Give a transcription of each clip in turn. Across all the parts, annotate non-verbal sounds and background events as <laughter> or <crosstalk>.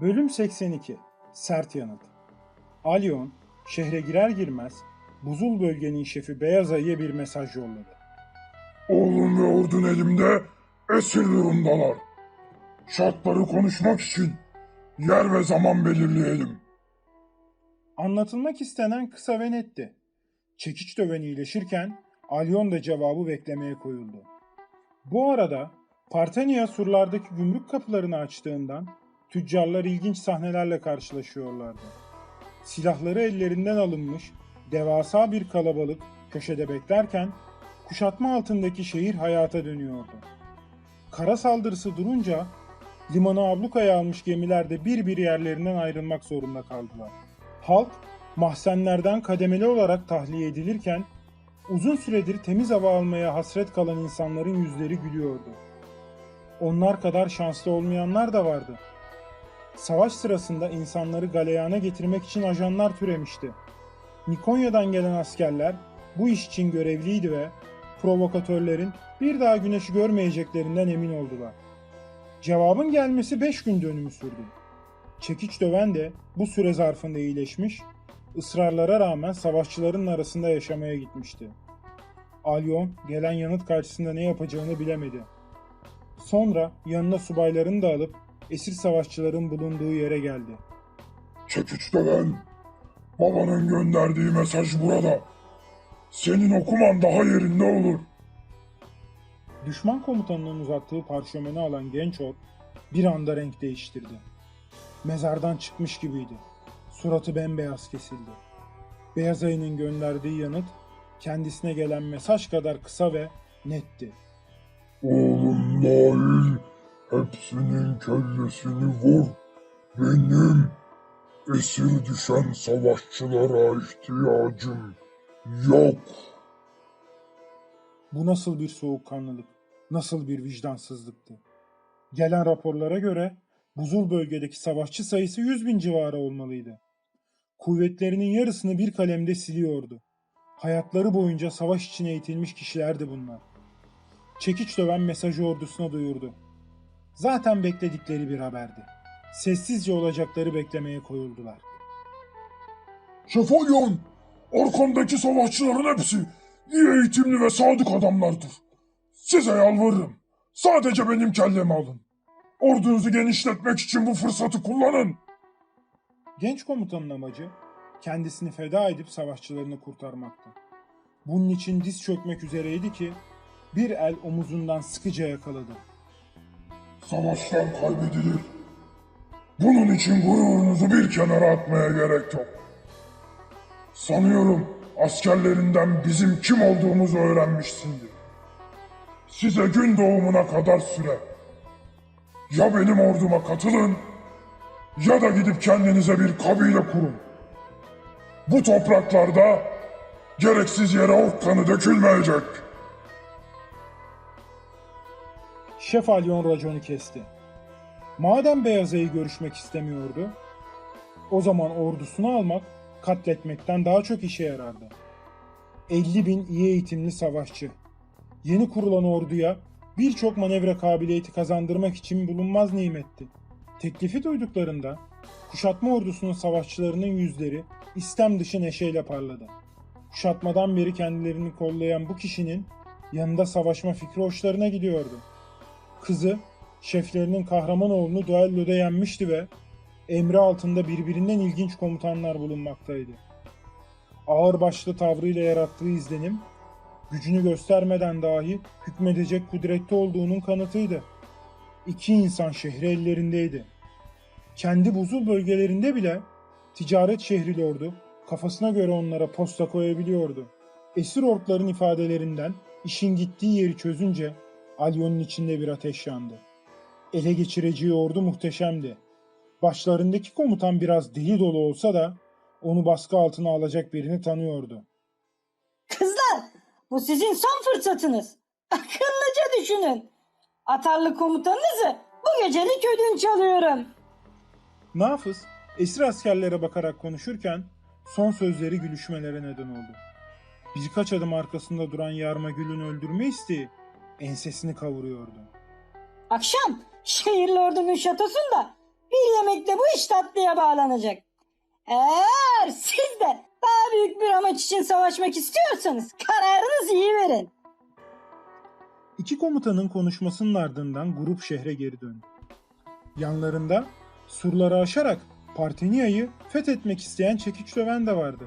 Bölüm 82 Sert Yanıt Alyon, şehre girer girmez buzul bölgenin şefi Beyaz Ayı'ya bir mesaj yolladı. Oğlum ve ordun elimde esir durumdalar. Şartları konuşmak için yer ve zaman belirleyelim. Anlatılmak istenen kısa ve netti. Çekiç döven iyileşirken Alyon da cevabı beklemeye koyuldu. Bu arada Partenya surlardaki gümrük kapılarını açtığından tüccarlar ilginç sahnelerle karşılaşıyorlardı. Silahları ellerinden alınmış devasa bir kalabalık köşede beklerken kuşatma altındaki şehir hayata dönüyordu. Kara saldırısı durunca limanı ablukaya almış gemiler de bir bir yerlerinden ayrılmak zorunda kaldılar. Halk mahzenlerden kademeli olarak tahliye edilirken uzun süredir temiz hava almaya hasret kalan insanların yüzleri gülüyordu. Onlar kadar şanslı olmayanlar da vardı. Savaş sırasında insanları galeyana getirmek için ajanlar türemişti. Nikonya'dan gelen askerler bu iş için görevliydi ve provokatörlerin bir daha güneşi görmeyeceklerinden emin oldular. Cevabın gelmesi 5 gün dönümü sürdü. Çekiç döven de bu süre zarfında iyileşmiş, ısrarlara rağmen savaşçıların arasında yaşamaya gitmişti. Alyon gelen yanıt karşısında ne yapacağını bilemedi. Sonra yanına subaylarını da alıp esir savaşçıların bulunduğu yere geldi. Çekiç döven. Babanın gönderdiği mesaj burada. Senin okuman daha yerinde olur. Düşman komutanının uzattığı parşömeni alan genç or bir anda renk değiştirdi. Mezardan çıkmış gibiydi. Suratı bembeyaz kesildi. Beyaz ayının gönderdiği yanıt kendisine gelen mesaj kadar kısa ve netti. Oğlum dahil hepsinin kellesini vur. Benim esir düşen savaşçılara ihtiyacım yok. Bu nasıl bir soğukkanlılık, nasıl bir vicdansızlıktı. Gelen raporlara göre buzul bölgedeki savaşçı sayısı 100 bin civarı olmalıydı. Kuvvetlerinin yarısını bir kalemde siliyordu. Hayatları boyunca savaş için eğitilmiş kişilerdi bunlar. Çekiç döven mesajı ordusuna duyurdu. Zaten bekledikleri bir haberdi. Sessizce olacakları beklemeye koyuldular. Şefalyon, arkamdaki savaşçıların hepsi iyi eğitimli ve sadık adamlardır. Size yalvarırım. Sadece benim kellemi alın. Ordunuzu genişletmek için bu fırsatı kullanın. Genç komutanın amacı kendisini feda edip savaşçılarını kurtarmaktı. Bunun için diz çökmek üzereydi ki bir el omuzundan sıkıca yakaladı. Savaştan kaybedilir. Bunun için gururunuzu bir kenara atmaya gerek yok. Sanıyorum askerlerinden bizim kim olduğumuzu öğrenmişsindir. Size gün doğumuna kadar süre. Ya benim orduma katılın ya da gidip kendinize bir kabile kurun. Bu topraklarda gereksiz yere ork kanı dökülmeyecek. Şef Alyon raconu kesti. Madem Beyaz Ayı görüşmek istemiyordu, o zaman ordusunu almak katletmekten daha çok işe yarardı. 50 bin iyi eğitimli savaşçı. Yeni kurulan orduya birçok manevra kabiliyeti kazandırmak için bulunmaz nimetti. Teklifi duyduklarında kuşatma ordusunun savaşçılarının yüzleri istem dışı neşeyle parladı. Kuşatmadan beri kendilerini kollayan bu kişinin yanında savaşma fikri hoşlarına gidiyordu. Kızı şeflerinin kahraman oğlunu duelloda yenmişti ve emri altında birbirinden ilginç komutanlar bulunmaktaydı. Ağırbaşlı tavrıyla yarattığı izlenim, gücünü göstermeden dahi hükmedecek kudrette olduğunun kanıtıydı. İki insan şehri ellerindeydi. Kendi buzul bölgelerinde bile ticaret şehri lordu kafasına göre onlara posta koyabiliyordu. Esir orkların ifadelerinden işin gittiği yeri çözünce Alyon'un içinde bir ateş yandı. Ele geçireceği ordu muhteşemdi. Başlarındaki komutan biraz deli dolu olsa da onu baskı altına alacak birini tanıyordu. Kızlar, bu sizin son fırsatınız. <laughs> Akıllıca düşünün. Atarlı komutanınızı bu gecelik ödünç alıyorum. Nafız esir askerlere bakarak konuşurken son sözleri gülüşmelere neden oldu. Birkaç adım arkasında duran Yarma Gül'ün öldürme isteği ensesini kavuruyordu. Akşam şehirli ordunun şatosunda Bir yemekle bu iş tatlıya bağlanacak. Eğer siz de daha büyük bir amaç için savaşmak istiyorsanız kararınızı iyi verin. İki komutanın konuşmasının ardından grup şehre geri döndü. Yanlarında surları aşarak Partenia'yı fethetmek isteyen çekiç döven de vardı.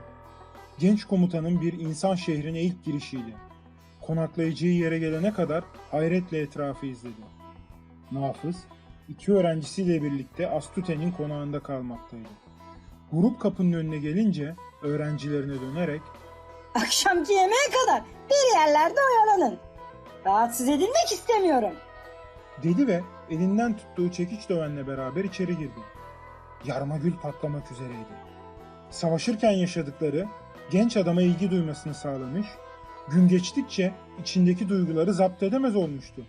Genç komutanın bir insan şehrine ilk girişiydi. Konaklayacağı yere gelene kadar hayretle etrafı izledi. Nafız, iki öğrencisiyle birlikte Astute'nin konağında kalmaktaydı. Grup kapının önüne gelince öğrencilerine dönerek Akşamki yemeğe kadar bir yerlerde oyalanın. Rahatsız edilmek istemiyorum. dedi ve elinden tuttuğu çekiç dövenle beraber içeri girdi. Yarmagül patlamak üzereydi. Savaşırken yaşadıkları genç adama ilgi duymasını sağlamış, gün geçtikçe içindeki duyguları zapt edemez olmuştu.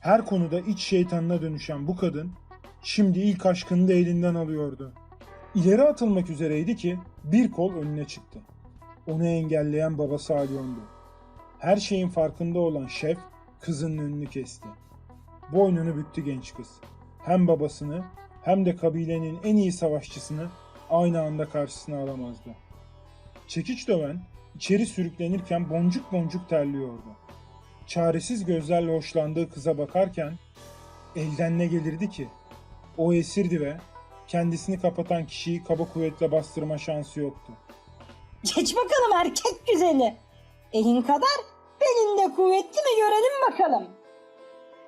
Her konuda iç şeytanına dönüşen bu kadın şimdi ilk aşkını da elinden alıyordu. İleri atılmak üzereydi ki bir kol önüne çıktı. Onu engelleyen babası Alyon'du. Her şeyin farkında olan şef kızının önünü kesti. Boynunu büktü genç kız. Hem babasını hem de kabilenin en iyi savaşçısını aynı anda karşısına alamazdı. Çekiç döven içeri sürüklenirken boncuk boncuk terliyordu. Çaresiz gözlerle hoşlandığı kıza bakarken elden ne gelirdi ki? O esirdi ve kendisini kapatan kişiyi kaba kuvvetle bastırma şansı yoktu. Geç bakalım erkek güzeli. Elin kadar belinde kuvvetli mi görelim bakalım.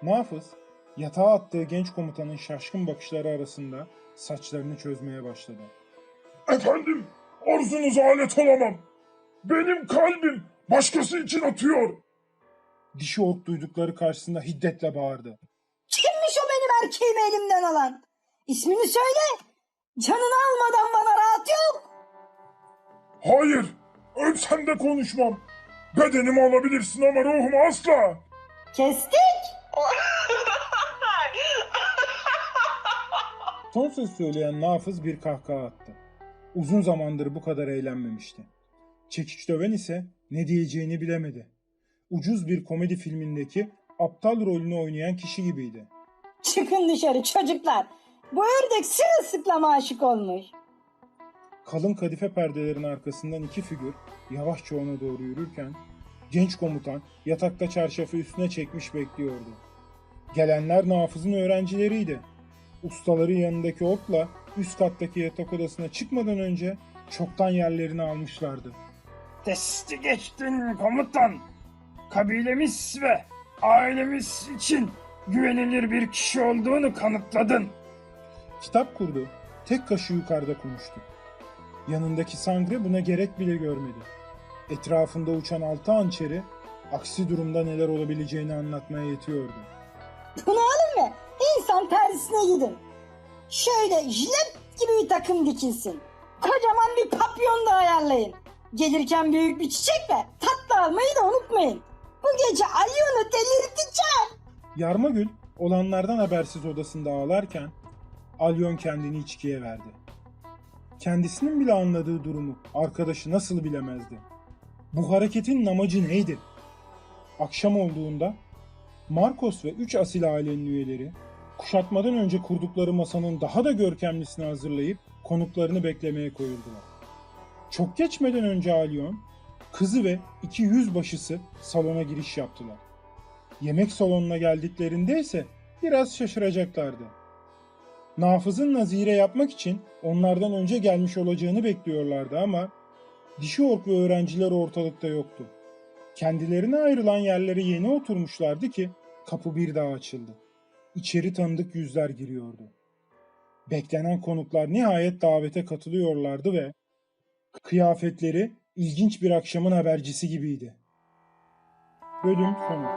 Nafız, yatağa attığı genç komutanın şaşkın bakışları arasında saçlarını çözmeye başladı. Efendim, arzunuza alet olamam. Benim kalbim başkası için atıyor. Dişi ork duydukları karşısında hiddetle bağırdı. Kimmiş o benim erkeğimi elimden alan? İsmini söyle. Canını almadan bana rahat yok. Hayır, ölsem de konuşmam. Bedenimi alabilirsin ama ruhumu asla. Kestik. Son söz söyleyen Nafız bir kahkaha attı. Uzun zamandır bu kadar eğlenmemişti. Çekiç döven ise ne diyeceğini bilemedi. Ucuz bir komedi filmindeki aptal rolünü oynayan kişi gibiydi. Çıkın dışarı çocuklar. Bu ördek sırılsıklama aşık olmuş. Kalın kadife perdelerin arkasından iki figür yavaşça ona doğru yürürken genç komutan yatakta çarşafı üstüne çekmiş bekliyordu. Gelenler Nafız'ın öğrencileriydi. Ustaları yanındaki okla üst kattaki yatak odasına çıkmadan önce çoktan yerlerini almışlardı. Testi geçtin komutan. Kabilemiz ve ailemiz için güvenilir bir kişi olduğunu kanıtladın. Kitap kurdu. Tek kaşı yukarıda konuştu. Yanındaki Sangre buna gerek bile görmedi. Etrafında uçan altı hançeri aksi durumda neler olabileceğini anlatmaya yetiyordu. Bunu alın ve insan tersine gidin. Şöyle jilet gibi bir takım dikilsin. Kocaman bir papyon da ayarlayın. Gelirken büyük bir çiçek ve tatlı almayı da unutmayın. Bu gece Alyon'u delirteceğim. Yarmagül olanlardan habersiz odasında ağlarken Alyon kendini içkiye verdi. Kendisinin bile anladığı durumu arkadaşı nasıl bilemezdi? Bu hareketin amacı neydi? Akşam olduğunda Marcos ve 3 asil ailenin üyeleri kuşatmadan önce kurdukları masanın daha da görkemlisini hazırlayıp konuklarını beklemeye koyuldular. Çok geçmeden önce Alyon, kızı ve iki yüzbaşısı salona giriş yaptılar. Yemek salonuna geldiklerinde ise biraz şaşıracaklardı. Nafız'ın nazire yapmak için onlardan önce gelmiş olacağını bekliyorlardı ama dişi ork ve öğrenciler ortalıkta yoktu. Kendilerine ayrılan yerlere yeni oturmuşlardı ki kapı bir daha açıldı. İçeri tanıdık yüzler giriyordu. Beklenen konuklar nihayet davete katılıyorlardı ve Kıyafetleri ilginç bir akşamın habercisi gibiydi. Bölüm sonu.